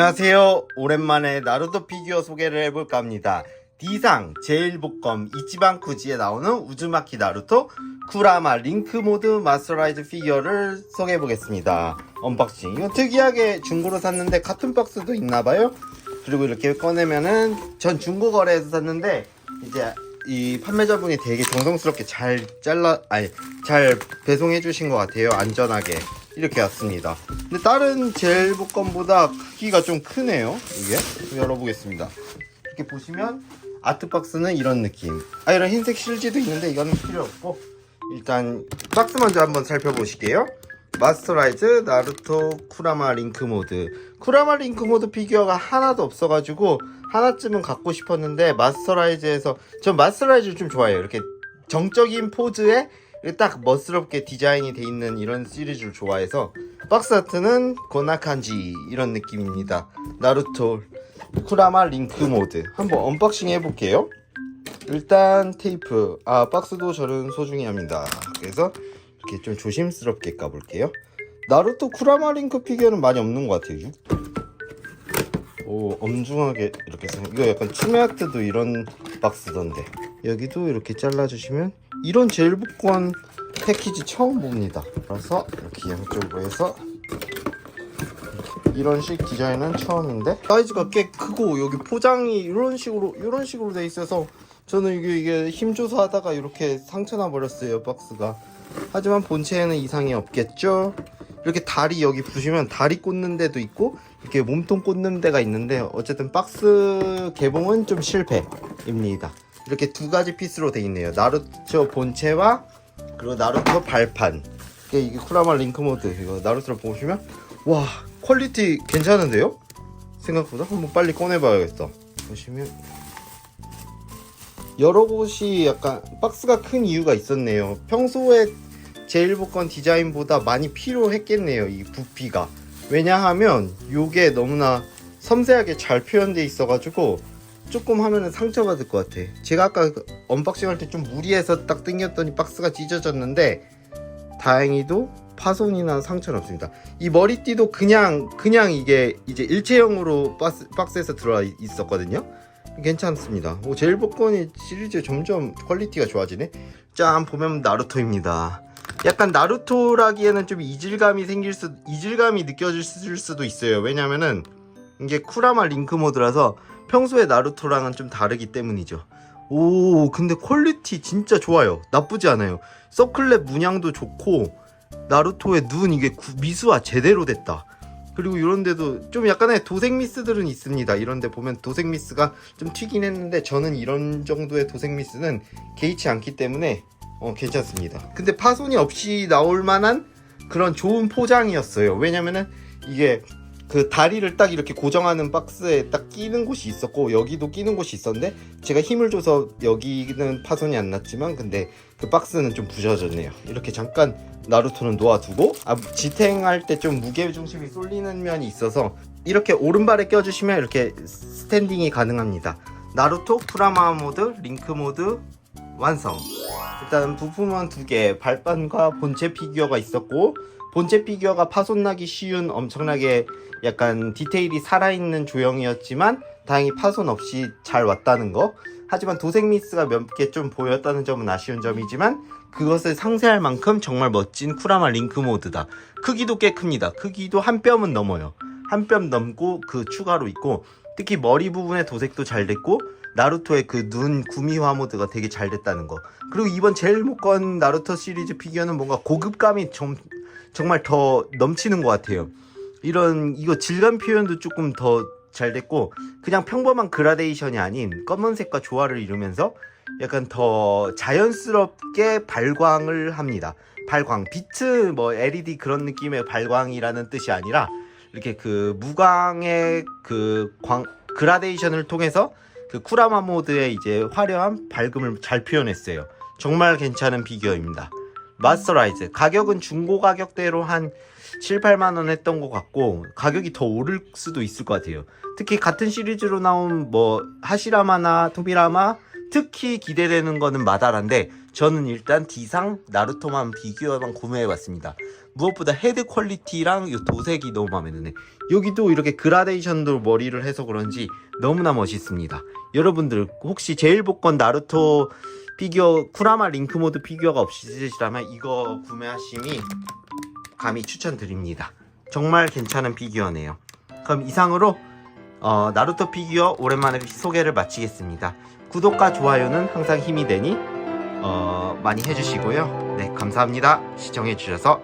안녕하세요. 오랜만에 나루토 피규어 소개를 해볼까 합니다. D상 제일복검 이치방 쿠지에 나오는 우즈마키 나루토 쿠라마 링크 모드 마스터라이즈 피규어를 소개해보겠습니다. 언박싱. 이거 특이하게 중고로 샀는데 같은 박스도 있나봐요. 그리고 이렇게 꺼내면은 전 중고 거래에서 샀는데 이제 이 판매자분이 되게 정성스럽게 잘 잘라 아니 잘 배송해 주신 것 같아요. 안전하게 이렇게 왔습니다. 근데 다른 젤 복권보다 크기가 좀 크네요. 이게 좀 열어보겠습니다. 이렇게 보시면 아트박스는 이런 느낌. 아 이런 흰색 실지도 있는데 이거는 필요 없고 일단 박스 먼저 한번 살펴보실게요. 마스터라이즈 나루토 쿠라마 링크 모드 쿠라마 링크 모드 피규어가 하나도 없어가지고 하나쯤은 갖고 싶었는데 마스터라이즈에서 전 마스터라이즈를 좀 좋아해요 이렇게 정적인 포즈에 딱 멋스럽게 디자인이 돼 있는 이런 시리즈를 좋아해서 박스 아트는 고나칸지 이런 느낌입니다. 나루토 쿠라마 링크 모드. 한번 언박싱 해볼게요. 일단 테이프. 아 박스도 저는 소중히 합니다. 그래서 이렇게 좀 조심스럽게 까볼게요. 나루토 쿠라마 링크 피규어는 많이 없는 것 같아요. 육- 오 엄중하게 이렇게 생 이거 약간 추메아트도 이런 박스던데. 여기도 이렇게 잘라주시면 이런 제일복권 패키지 처음 봅니다. 그래서 이렇게 양쪽으로 해서 이런 식 디자인은 처음인데 사이즈가 꽤 크고 여기 포장이 이런 식으로 이런 식으로 돼 있어서 저는 이게 이게 힘줘서 하다가 이렇게 상처나 버렸어요 박스가. 하지만 본체에는 이상이 없겠죠? 이렇게 다리 여기 보시면 다리 꽂는 데도 있고 이렇게 몸통 꽂는 데가 있는데 어쨌든 박스 개봉은 좀 실패입니다 이렇게 두 가지 피스로 돼 있네요. 나루토 본체와 그리고 나루토 발판. 이게, 이게 쿠라마 링크 모드. 이거 나루토를 보시면 와 퀄리티 괜찮은데요? 생각보다? 한번 빨리 꺼내봐야겠다. 보시면 여러 곳이 약간 박스가 큰 이유가 있었네요. 평소에 제일복권 디자인보다 많이 필요했겠네요 이 부피가. 왜냐하면 요게 너무나 섬세하게 잘 표현돼 있어가지고 조금 하면은 상처받을 것 같아. 제가 아까 그 언박싱 할 때 좀 무리해서 딱 당겼더니 박스가 찢어졌는데 다행히도 파손이나 상처는 없습니다. 이 머리띠도 그냥 그냥 이게 이제 일체형으로 박스, 박스에서 들어와 있- 있었거든요. 괜찮습니다. 오, 제일복권이 시리즈 점점 퀄리티가 좋아지네. 짠 보면 나루토입니다. 약간 나루토라기에는 좀 이질감이 생길 수 이질감이 느껴질 수도 있어요. 왜냐면은 이게 쿠라마 링크 모드라서 평소에 나루토랑은 좀 다르기 때문이죠. 오, 근데 퀄리티 진짜 좋아요. 나쁘지 않아요. 서클랩 문양도 좋고 나루토의 눈 이게 구- 미수화 제대로 됐다. 그리고 이런 데도 좀 약간의 도색 미스들은 있습니다. 이런 데 보면 도색 미스가 좀 튀긴 했는데 저는 이런 정도의 도색 미스는 개의치 않기 때문에 어, 괜찮습니다. 근데 파손이 없이 나올 만한 그런 좋은 포장이었어요. 왜냐면은 이게 그 다리를 딱 이렇게 고정하는 박스에 딱 끼는 곳이 있었고 여기도 끼는 곳이 있었는데 제가 힘을 줘서 여기는 파손이 안 났지만 근데 그 박스는 좀 부셔졌네요. 이렇게 잠깐 나루토는 놓아두고 아, 지탱할 때 좀 무게 중심이 쏠리는 면이 있어서 이렇게 오른발에 껴주시면 이렇게 스탠딩이 가능합니다. 나루토 프라마 모드, 링크 모드 완성. 일단 부품은 두 개, 발판과 본체 피규어가 있었고 본체 피규어가 파손나기 쉬운 엄청나게 약간 디테일이 살아있는 조형이었지만 다행히 파손 없이 잘 왔다는 거. 하지만 도색 미스가 몇 개 좀 보였다는 점은 아쉬운 점이지만 그것을 상쇄할 만큼 정말 멋진 쿠라마 링크 모드다. 크기도 꽤 큽니다. 크기도 한 뼘은 넘어요. 한 뼘 넘고 그 추가로 있고 특히 머리 부분의 도색도 잘 됐고 나루토의 그 눈 구미화 모드가 되게 잘 됐다는 거. 그리고 이번 제일 못건 나루토 시리즈 피규어는 뭔가 고급감이 좀 정말 더 넘치는 것 같아요. 이런 이거 질감 표현도 조금 더 잘 됐고 그냥 평범한 그라데이션이 아닌 검은색과 조화를 이루면서 약간 더 자연스럽게 발광을 합니다. 발광, 비트 뭐 LED 그런 느낌의 발광이라는 뜻이 아니라 이렇게 그 무광의 그 광 그라데이션을 통해서 그 쿠라마 모드의 이제 화려한 밝음을 잘 표현했어요. 정말 괜찮은 피규어입니다. 마스터라이즈 가격은 중고 가격대로 한 7, 8만 원 했던 것 같고 가격이 더 오를 수도 있을 것 같아요. 특히 같은 시리즈로 나온 뭐 하시라마나 토비라마, 특히 기대되는 거는 마다라인데 저는 일단 D상 나루토만 비교만 구매해봤습니다. 무엇보다 헤드 퀄리티랑 이 도색이 너무 마음에 드네. 여기도 이렇게 그라데이션으로 머리를 해서 그런지 너무나 멋있습니다. 여러분들 혹시 제일 복권 나루토 피규어 쿠라마 링크 모드 피규어가 없으시다면 이거 구매하심이 감히 추천드립니다. 정말 괜찮은 피규어네요. 그럼 이상으로 어, 나루토 피규어 오랜만에 소개를 마치겠습니다. 구독과 좋아요는 항상 힘이 되니 어, 많이 해주시고요. 네, 감사합니다. 시청해주셔서